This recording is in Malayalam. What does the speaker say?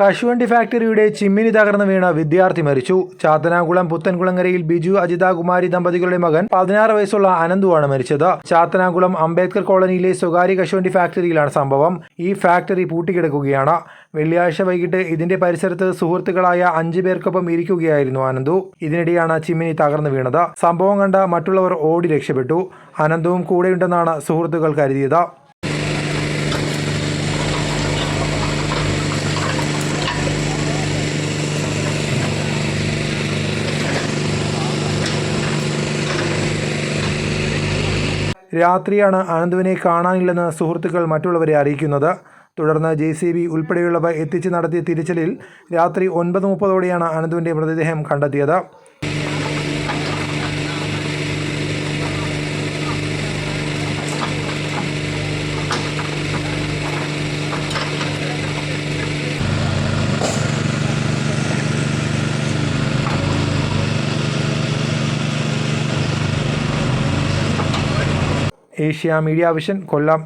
കശുവണ്ടി ഫാക്ടറിയുടെ ചിമ്മിനി തകർന്നു വീണ വിദ്യാർത്ഥി മരിച്ചു. ചാത്തനാകുളം പുത്തൻകുളങ്ങരയിൽ ബിജു അജിത കുമാരി ദമ്പതികളുടെ മകൻ പതിനാറ് വയസ്സുള്ള അനന്തുവാണ് മരിച്ചത്. ചാത്തനാകുളം അംബേദ്കർ കോളനിയിലെ സ്വകാര്യ കശുവണ്ടി ഫാക്ടറിയിലാണ് സംഭവം. ഈ ഫാക്ടറി പൂട്ടിക്കിടക്കുകയാണ്. വെള്ളിയാഴ്ച വൈകിട്ട് ഇതിന്റെ പരിസരത്ത് സുഹൃത്തുക്കളായ അഞ്ചു പേർക്കൊപ്പം ഇരിക്കുകയായിരുന്നു അനന്തു. ഇതിനിടെയാണ് ചിമ്മിനി തകർന്നു വീണത്. സംഭവം കണ്ട മറ്റുള്ളവർ ഓടി രക്ഷപ്പെട്ടു. അനന്തവും കൂടെയുണ്ടെന്നാണ് സുഹൃത്തുക്കൾ കരുതിയത്. രാത്രിയാണ് ആനന്ദുവിനെ കാണാനില്ലെന്ന് സുഹൃത്തുക്കൾ മറ്റുള്ളവരെ അറിയിക്കുന്നത്. തുടർന്ന് ജെ സി ബി ഉൾപ്പെടെയുള്ളവ എത്തിച്ച് നടത്തിയ തിരച്ചിലിൽ രാത്രി ഒൻപത് മുപ്പതോടെയാണ് അനന്തുവിന്റെ മൃതദേഹം കണ്ടെത്തിയത്. ഏഷ്യ മീഡിയ വിഷൻ കൊല്ലം